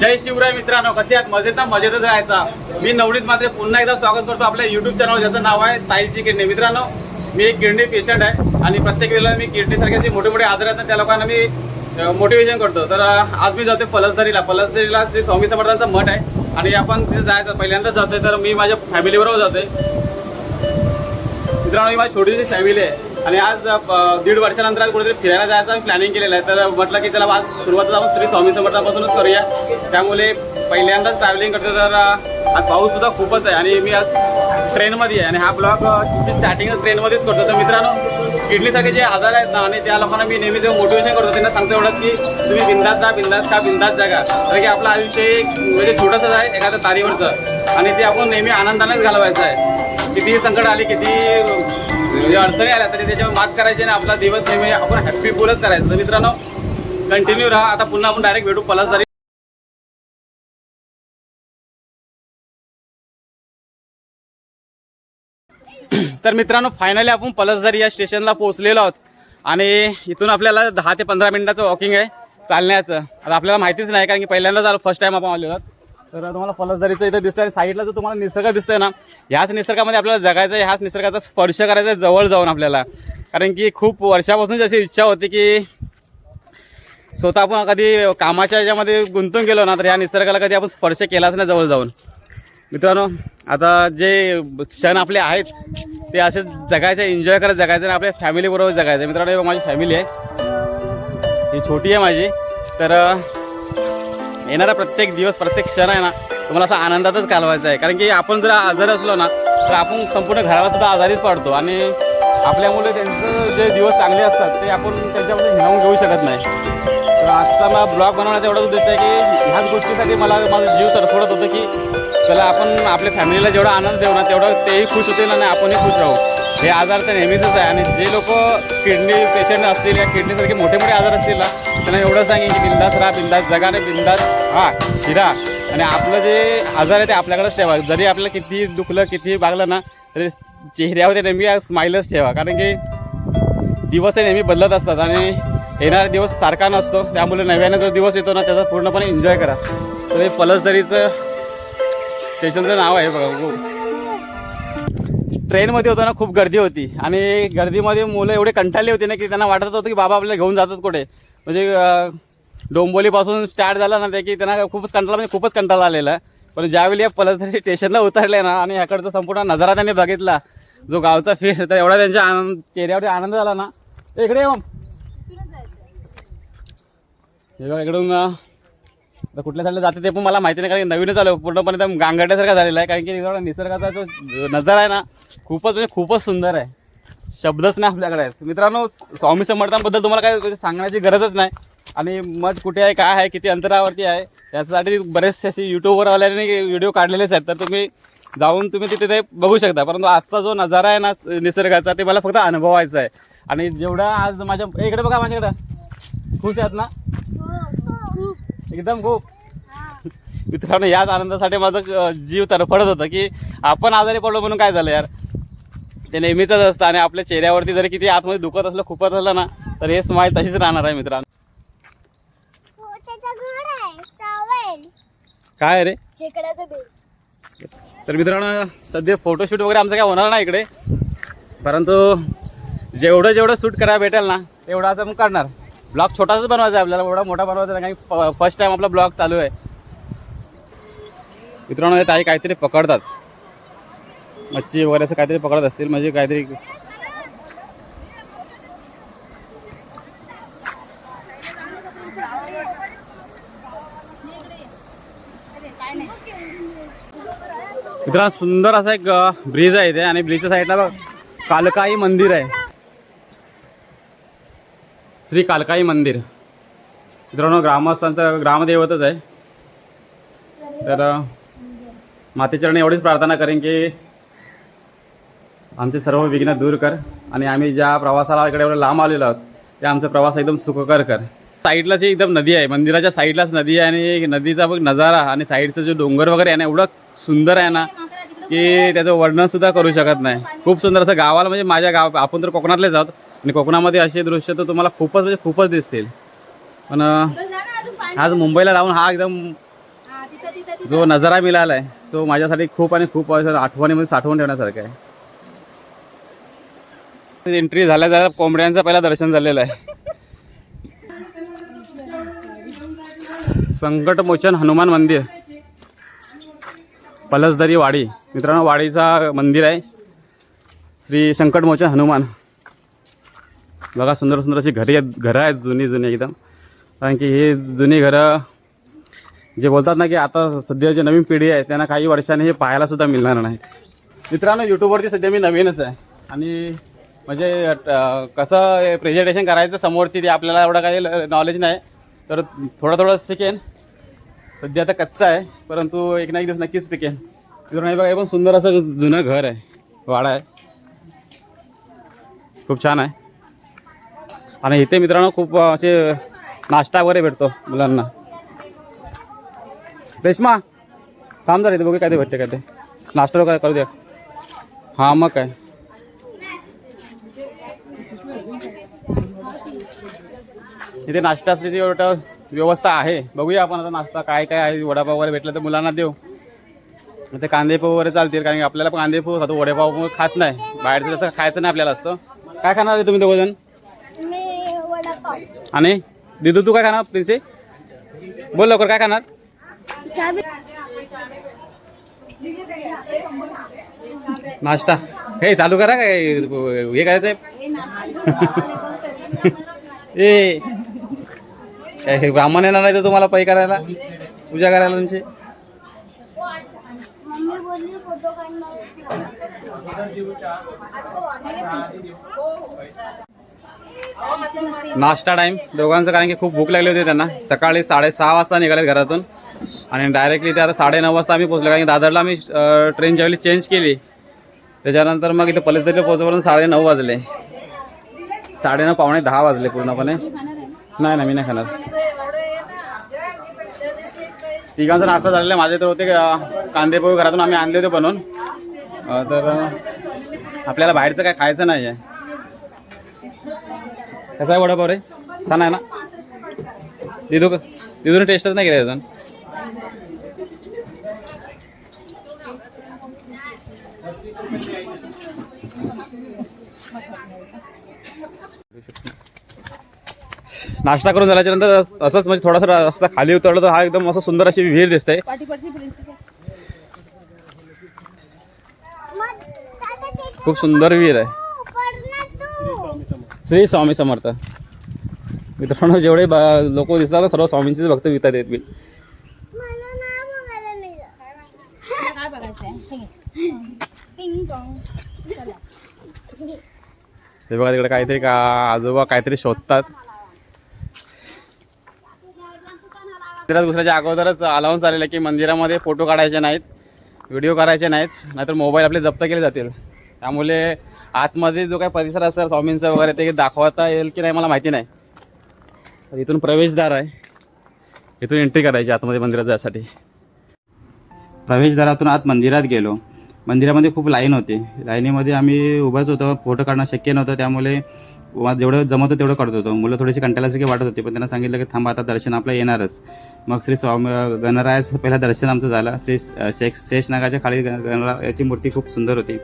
जय शिवराय मित्रांनो कसे आहात? मजेत ना? मजेतच राहायचा. मी नवनीत मात्र पुन्हा एकदा स्वागत करतो आपल्या युट्यूब चॅनल ज्याचं नाव आहे ताईची किडनी मित्रांनो मी एक किडनी पेशंट आहे आणि प्रत्येक वेळेला मी किडनीसारखे जे मोठे मोठे आजार आहेत ना त्या लोकांना मी मोटिवेशन करतो. तर आज मी जातोय पलसदरीला पलसदरीला श्री स्वामी समर्थांचा मठ आहे आणि आपण तिथे जायचं. पहिल्यांदा जातोय तर मी माझ्या फॅमिलीबरोबर जातोय. मित्रांनो ही माझी छोटीशी फॅमिली आहे. आणि आज प- दीड वर्षानंतर आज कुठेतरी फिरायला जायचं प्लॅनिंग केलेलं आहे. तर म्हटलं की चला आज सुरुवात आपण श्री स्वामी समर्थापासूनच करूया. त्यामुळे पहिल्यांदाच ट्रॅव्हलिंग करतो तर आज पाऊससुद्धा खूपच आहे आणि मी आज ट्रेनमध्ये आहे. आणि हा ब्लॉग स्टार्टिंग ट्रेनमध्येच करतो तर मित्रांनो किडनीसारखे जे आजार आहेत ना आणि त्या लोकांना मी नेहमी जेव्हा मोटिवेशन करतो त्यांना सांगतो एवढंच की तुम्ही बिंदास जा बिंदास का बिंदास जागा. कारण की आपलं आयुष्य म्हणजे छोटंसंच आहे एखाद्या तारीवरचं. आणि ते आपण नेहमी आनंदानेच घालवायचं आहे. कितीही संकट आली किती म्हणजे अडचणी आल्या तरी त्याच्यावर मात करायची आणि आपला दिवस नेहमी आपण हॅप्पी फुलच करायचं. तर मित्रांनो कंटिन्यू राहा. आता पुन्हा आपण डायरेक्ट भेटू. पलसदारी तर मित्रांनो फायनली आपण पलसदारी या स्टेशनला पोहोचलेलो आहोत. आणि इथून आपल्याला दहा ते पंधरा मिनिटाचं वॉकिंग आहे. चालण्याचं. आता आपल्याला माहितीच नाही कारण की पहिल्यांदा झालं फर्स्ट टाइम आपण आलेलो आहोत. तर तुम्हाला पलसदारीचं इथं दिसतंय आणि साईडला जो तुम्हाला निसर्ग दिसतोय ना ह्याच निसर्गामध्ये आपल्याला जगायचं आहे ह्याच निसर्गाचा स्पर्श करायचा आहे जवळ जाऊन आपल्याला. कारण की खूप वर्षापासून जशी इच्छा होती की स्वतः आपण कधी कामाच्या याच्यामध्ये गुंतून गेलो ना तर ह्या निसर्गाला कधी आपण स्पर्श केलाच नाही जवळ जाऊन. मित्रांनो आता जे क्षण आपले आहेत ते असेच जगायचे एन्जॉय करत जगायचं आणि आपल्या फॅमिलीबरोबर जगायचं. मित्रांनो माझी फॅमिली आहे. ही छोटी आहे माझी. तर येणारा प्रत्येक दिवस प्रत्येक क्षण आहे ना तुम्हाला असा आनंदातच घालवायचा आहे. कारण की आपण जर आजारी असलो ना तर आपण संपूर्ण घराला सुद्धा आजारीच पडतो. आणि आपल्यामुळे त्यांचं जे दिवस चांगले असतात ते आपण त्यांच्यामध्ये हिरावून घेऊ शकत नाही. तर आजचा मला ब्लॉग बनवण्याचा एवढाच उद्देश आहे की ह्याच गोष्टीसाठी मला माझं जीव तडफडत होतं की चला आपण आपल्या फॅमिलीला जेवढा आनंद देऊ ना तेवढं तेही खुश होतील आणि आपणही खुश राहू. हे आजार तर नेहमीच आहे आणि जे लोक किडनी पेशंट असतील या किडनीसारखे मोठे मोठे आजार असतील ना त्यांना एवढं सांगेन की बिंदास राहा बिंदास जगाने बिंदास हा शिरा आणि आपलं जे आजार आहे ते आपल्याकडेच ठेवा. जरी आपल्याला किती दुखलं किती भागलं ना तरी चेहऱ्यावरती नेहमी स्माईलच ठेवा. कारण की दिवस हे नेहमी बदलत असतात आणि येणारा दिवस सारखा नसतो. त्यामुळे नव्याने जो दिवस येतो ना त्याचा पूर्णपणे एन्जॉय करा. तर हे पलसदरीचं स्टेशनचं नाव आहे बघा. हो. ट्रेनमध्ये होतो ना खूप गर्दी होती. आणि गर्दीमध्ये मुलं एवढे कंटाळले होते ना की त्यांना वाटत होतं की बाबा आपल्याला घेऊन जातात कुठे. म्हणजे डोंबोलीपासून स्टार्ट झाला ना ते की त्यांना खूपच कंटाळा म्हणजे खूपच कंटाळा आलेला. पण ज्यावेळी या पलसरी स्टेशनला उतरले ना आणि ह्याकडचा संपूर्ण नजारा त्यांनी बघितला जो गावचा फील तर एवढा त्यांच्या आनंद चेहऱ्यावरती आनंद झाला ना. इकडे ये इकडून आता कुठल्या साईडला जाते ते पण मला माहिती नाही कारण नवीनच आलं पूर्णपणे एकदम गांगाड्यासारखा झालेला आहे कारण की एवढा निसर्गाचा जो नजारा आहे ना खूपच म्हणजे खूपच सुंदर आहे. शब्दच नाही आपल्याकडे. आहेत मित्रांनो स्वामी समर्थांबद्दल तुम्हाला काय म्हणजे सांगण्याची गरजच नाही. आणि मठ कुठे आहे काय आहे किती अंतरावरती आहे यासाठी बरेचसे असे यूट्यूबवर आल्याने व्हिडिओ काढलेलेच आहेत. तर तुम्ही जाऊन तुम्ही तिथे ते बघू शकता. परंतु आजचा जो नजारा आहे ना निसर्गाचा ते मला फक्त अनुभवायचा आहे. आणि जेवढा आज माझ्या इकडे बघा माझ्याकडं. खुश आहेत ना? एकदम खूप. मित्रांनो याच आनंदासाठी माझं जीव तरफडत होतं की आपण आजारी पडलो म्हणून काय झालं यार? ते नेहमीच असतं आणि आपल्या चेहऱ्यावरती जरी किती आतमध्ये दुखत असलं खूपच असलं ना तर हे स्माईल तशीच राहणार आहे मित्रांनो. हो काय रे? तर मित्रांनो सध्या फोटोशूट वगैरे आमचं काय होणार नाही इकडे. परंतु जेवढं जेवढं शूट करायला भेटेल ना तेवढं आता मग करणार. ब्लॉग छोटासाच बनवायचा आहे आपल्याला एवढा मोठा बनवायचा नाही कारण फर्स्ट टाइम आपला ब्लॉग चालू आहे. मित्रांनो हे ताई काहीतरी पकडतात. मच्छी वगैरे असं काहीतरी पकडत असतील म्हणजे काहीतरी मित्रांनो सुंदर असा एक ब्रिज आहे इथे आणि ब्रिजच्या साईडला कालकाई मंदिर आहे. श्री कालकाई मंदिर. मित्रांनो ग्रामस्थांचं ग्रामदैवतच आहे. तर अ, मातेचरणी एवढीच प्रार्थना करेन की आमचे सर्व विघ्न दूर कर आणि आम्ही ज्या प्रवासाला इकडे एवढं लांब आलेलो आहोत ते आमचा प्रवास एकदम सुखकर कर. साईडलाच एकदम नदी आहे मंदिराच्या साईडलाच नदी आहे आणि नदीचा बघ नजारा आणि साईडचं जो डोंगर वगैरे आहे ना एवढं सुंदर आहे ना की त्याचं वर्णनसुद्धा करू शकत नाही. खूप सुंदर असं गावाला म्हणजे माझ्या गाव आपण तर कोकणातलेच आहोत आणि कोकणामध्ये असे दृश्य तर तुम्हाला खूपच म्हणजे खूपच दिसतील. पण आज मुंबईला राहून हा एकदम जो नजारा मिळाला आहे तो माझ्यासाठी खूप आणि खूप आठवणीमध्ये साठवून ठेवण्यासारखं आहे. एंट्री झाल्या झाल्या कोंबड्यांचं पहिला दर्शन झालेलं आहे. संकटमोचन हनुमान मंदिर पलसदरी वाडी मित्रांनो वाडीचा मंदिर आहे. श्री संकटमोचन हनुमान. बघा सुंदर सुंदर अशी घरी आहेत घरं आहेत जुनी जुनी एकदम. कारण की ही जुनी घरं जे बोलतात ना की आता सध्या जी नवीन पिढी आहे त्यांना काही वर्षांनी हे पाहायला सुद्धा मिळणार नाही. मित्रांनो यूट्यूबवरती सध्या मी नवीनच आहे. आणि म्हणजे कसं प्रेझेंटेशन करायचं समोरती ते आपल्याला एवढं काही नॉलेज नाही. तर थोडं थोडं शिकेन. सध्या आता कच्चा आहे परंतु एक ना एक दिवस नक्कीच पिकेन. मित्रांनो नाही बघा हे पण सुंदर असं जुनं घर आहे वाडा आहे. खूप छान आहे. आणि इथे मित्रांनो खूप असे नाश्ता वगैरे भेटतो मुलांना. रेश्मा थांब जरा इथे बघू काय ते भेटते काय ते. नाश्ता वगैरे करू द्या हां मग काय. इथे नाश्ता असल्याची एवढं व्यवस्था आहे. बघूया आपण आता नाश्ता काय काय आहे. वडापाव वगैरे भेटलं तर मुलांना देऊ. ते कांदेपाव वगैरे चालतील कारण की आपल्याला कांदेपाव खातो. वडेपाव खात नाही. बाहेरचं जसं खायचं नाही आपल्याला असतं. काय खाणार आहे तुम्ही दोघंजण? जण आणि दिदू तू काय खाणार प्रिन्सी? बोल लवकर काय खाणार? नाश्ता. हे चालू करा काय? हे करायचं आहे? ए. काय हे ब्राह्मण येणार नाही तर तुम्हाला पै करायला? पूजा करायला तुमची? नाश्ता टाईम दोघांचं कारण की खूप भूक लागली होती त्यांना. सकाळी साडेसहा वाजता निघाले घरातून. आणि डायरेक्टली ते आता साडेनऊ वाजता आम्ही पोचलो कारण की दादरला आम्ही ट्रेन ज्यावेळी चेंज केली त्याच्यानंतर मग इथे पलसदरीला पोहोचपर्यंत साडेनऊ वाजले. साडेनऊ पावणे दहा वाजले पूर्णपणे. नाही नाही मी नाही खाणार. तिघांचा नाश्ता झालेला आहे. माझे तर होते अं, कांदे पोहे घरातून आम्ही आणले होते बनवून. तर आपल्याला बाहेरचं काय खायचं नाही आहे कसा आहे वडापाव रे? छान आहे ना? दिदू दिदूने टेस्टच नाही केलं अजून नाश्ता करून झाल्याच्यानंतर असंच म्हणजे थोडासा रस्ता खाली उतरला तर हा एकदम असं सुंदर अशी विहीर दिसते. खूप सुंदर विहीर आहे. श्री स्वामी समर्थ. मित्रांनो जेवढे बा लोक दिसतात सर्व स्वामींचेच भक्त विकतात येत बिल ते बघा तिकडे काहीतरी का आजोबा काहीतरी शोधतात. मंदिरात दुसऱ्याच्या अगोदरच अलाउन्स आलेलं की मंदिरामध्ये फोटो काढायचे नाहीत व्हिडिओ करायचे नाहीत नाहीतर मोबाईल आपले जप्त केले जातील. त्यामुळे आतमध्ये जो काही परिसर असेल स्वामींचा वगैरे ते दाखवता येईल की नाही मला माहिती नाही. तर इथून प्रवेशद्वार आहे. इथून एंट्री करायची आतमध्ये मंदिरात जायसाठी. प्रवेशद्वारातून आत मंदिरात गेलो. मंदिरामध्ये खूप लाईन होती. लाईनीमध्ये आम्ही उभाच होतो. फोटो काढणं शक्य नव्हतं. त्यामुळे वा- जेवढं जमत होतं तेवढं करत होतो. मुलं थोडीशी कंटाळासारखी वाटत होती पण त्यांना सांगितलं की थांब आता दर्शन आपलं येणारच. मग श्री स्वामी गणरायाचं पहिलं दर्शन आमचं झालं. श्री शेष शेषनागाच्या खाली गणरायाची मूर्ती खूप सुंदर होती.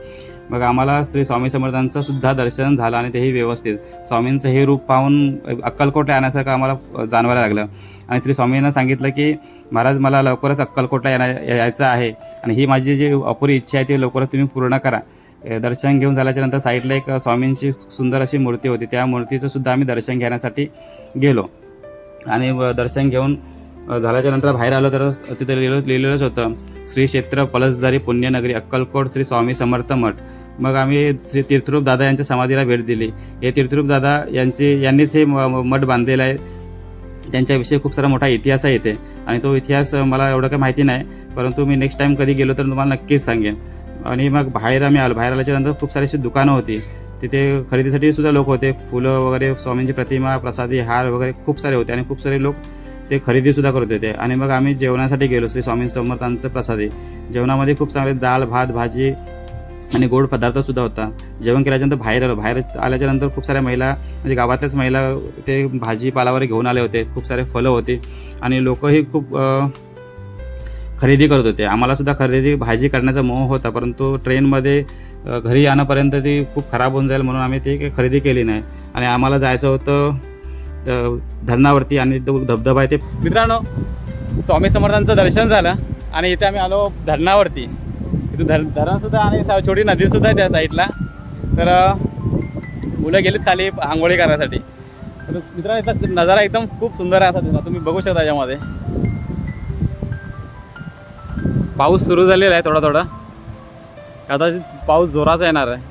मग आम्हाला श्री स्वामी समर्थांचं सुद्धा दर्शन झालं आणि तेही व्यवस्थित. स्वामींचं हे रूप पाहून अक्कलकोट येण्यासारखं आम्हाला जाणवायला लागलं. आणि श्री स्वामींना सांगितलं की महाराज मला लवकरच अक्कलकोटला येण्या यायचं आहे. आणि ही माझी जी अपुरी इच्छा आहे ती लवकरच तुम्ही पूर्ण करा. दर्शन घेऊन झाल्याच्यानंतर साईडला एक स्वामींची सुंदर अशी मूर्ती होती. त्या मूर्तीचं सुद्धा आम्ही दर्शन घेण्यासाठी गेलो. आणि व दर्शन घेऊन झाल्याच्यानंतर झाल्याच्यानंतर बाहेर आलो तर तिथे लिहिलं लिहिलेलंच होतं श्री क्षेत्र पलसदारी पुण्यनगरी अक्कलकोट श्री स्वामी समर्थ मठ. मग आम्ही श्री तीर्थरूप दादा यांच्या समाधीला भेट दिली. हे तीर्थरूप दादा यांचे यांनीच हे म- मठ बांधलेलं आहे. त्यांच्याविषयी खूप सारा मोठा इतिहास आहे इथे. आणि तो इतिहास मला एवढं काही माहिती नाही परंतु मी नेक्स्ट टाइम कधी गेलो तर तुम्हाला नक्कीच सांगेन. आणि मग बाहेर आम्ही आलो. बाहेर आल्याच्यानंतर खूप सारी अशी दुकानं होती. तिथे खरेदीसाठी सुद्धा लोक होते. फुलं वगैरे स्वामींची प्रतिमा प्रसादी हार वगैरे खूप सारे होते आणि खूप सारे लोक ते खरेदी सुद्धा करत होते. आणि मग आम्ही जेवणासाठी गेलो. श्री स्वामी समर्थांचं प्रसादी. जेवणामध्ये खूप चांगले दाल भात भाजी आणि गोड पदार्थ सुद्धा होता. जेवण केल्याच्यानंतर बाहेर आलो. बाहेर आल्याच्यानंतर खूप साऱ्या महिला म्हणजे गावातल्याच महिला ते भाजीपाला वगैरे घेऊन आले होते. खूप सारे फळं होते. आणि लोकही खूप खरेदी करत होते. आम्हाला सुद्धा खरेदी भाजी करण्याचा मोह होता परंतु ट्रेनमध्ये घरी येण्यापर्यंत ती खूप खराब होऊन जाईल म्हणून आम्ही ती खरेदी केली नाही. आणि आम्हाला जायचं होतं धरणावरती आणि तो धबधबा आहे ते मित्रांनो स्वामी समर्थांचं दर्शन झालं आणि इथे आम्ही आलो धरणावरती. इथे धर धरणसुद्धा आणि छोटी नदीसुद्धा आहे त्या साईडला. तर मुलं गेलीत खाली आंघोळी करण्यासाठी. तर मित्रांनो इथं नजारा एकदम खूप सुंदर आहे असा दिसला. तुम्ही बघू शकता याच्यामध्ये. पाऊस सुरू झालेला आहे थोडा थोडा. कदाचित पाऊस जोराचा येणार आहे.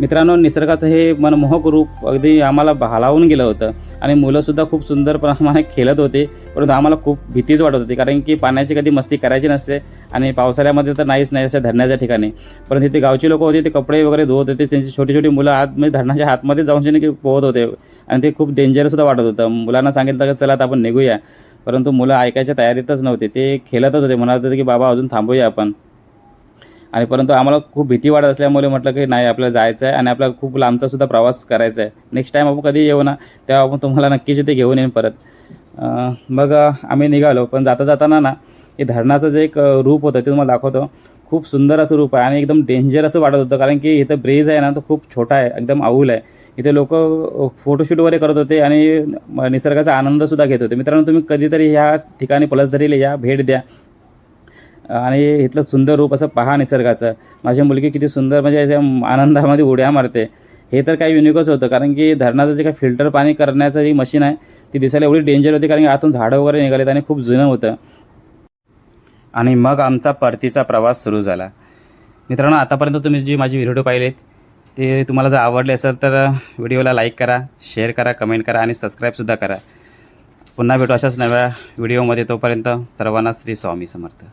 मित्रांनो निसर्गाचं हे मनमोहक रूप अगदी आम्हाला भालावून गेलं होतं. आणि मुलंसुद्धा खूप सुंदर प्रमाणे खेळत होते परंतु आम्हाला खूप भीतीच वाटत होती कारण की पाण्याची कधी मस्ती करायची नसते आणि पावसाळ्यामध्ये तर नाहीच नाही अशा धरणाच्या ठिकाणी. परंतु तिथे गावची लोक होते ते कपडे वगैरे धुवत होते त्यांची छोटी छोटी मुलं आत म्हणजे धरणाच्या आतमध्ये जाऊन शनी की पोहत होते. आणि ते खूप डेंजरसुद्धा वाटत होतं. मुलांना सांगितलं की चला आता आपण निघूया. परंतु मुलं ऐकायच्या तयारीतच नव्हते ते खेळतच होते. म्हणत होते की बाबा अजून थांबूया आपण. आणि परंतु आम्हाला खूप भीती वाटत असल्यामुळे म्हटलं की नाही आपल्याला जायचं आहे आणि आपल्याला खूप लांबचा सुद्धा प्रवास करायचा आहे नेक्स्ट टाईम आपण कधी येऊ ना तेव्हा आपण तुम्हाला नक्कीच इथे घेऊन येईन परत. मग आम्ही निघालो पण जाता जाताना ना हे धरणाचं जे एक रूप होतं ते तुम्हाला दाखवतो. खूप सुंदर असं रूप आहे आणि एकदम डेंजर असं वाटत होतं कारण की इथं ब्रिज आहे ना तो खूप छोटा आहे एकदम आऊल आहे. इथे लोक फोटोशूट वगैरे करत होते आणि निसर्गाचा आनंदसुद्धा घेत होते. मित्रांनो तुम्ही कधीतरी ह्या ठिकाणी पलसधरीला या भेट द्या. आणि इथलं सुंदर रूप असं पहा निसर्गाचं. माझी मुलगी किती सुंदर म्हणजे आनंदामध्ये उड्या मारते. हे तर काही युनिकच होतं कारण की धरणाचं जे काही फिल्टर पाणी करण्याचं जी मशीन आहे ती दिसायला एवढी डेंजर होती कारण की आतून झाडं वगैरे निघालेत आणि खूप जुनं होतं. आणि मग आमचा परतीचा प्रवास सुरू झाला. मित्रांनो आतापर्यंत तुम्ही जी माझी व्हिडिओ पाहिलेत ते तुम्हाला जर आवडले असेल तर व्हिडिओला लाईक करा शेअर करा कमेंट करा आणि सबस्क्राईबसुद्धा करा. पुन्हा भेटू अशाच नव्या व्हिडिओमध्ये तोपर्यंत सर्वांना श्री स्वामी समर्थ.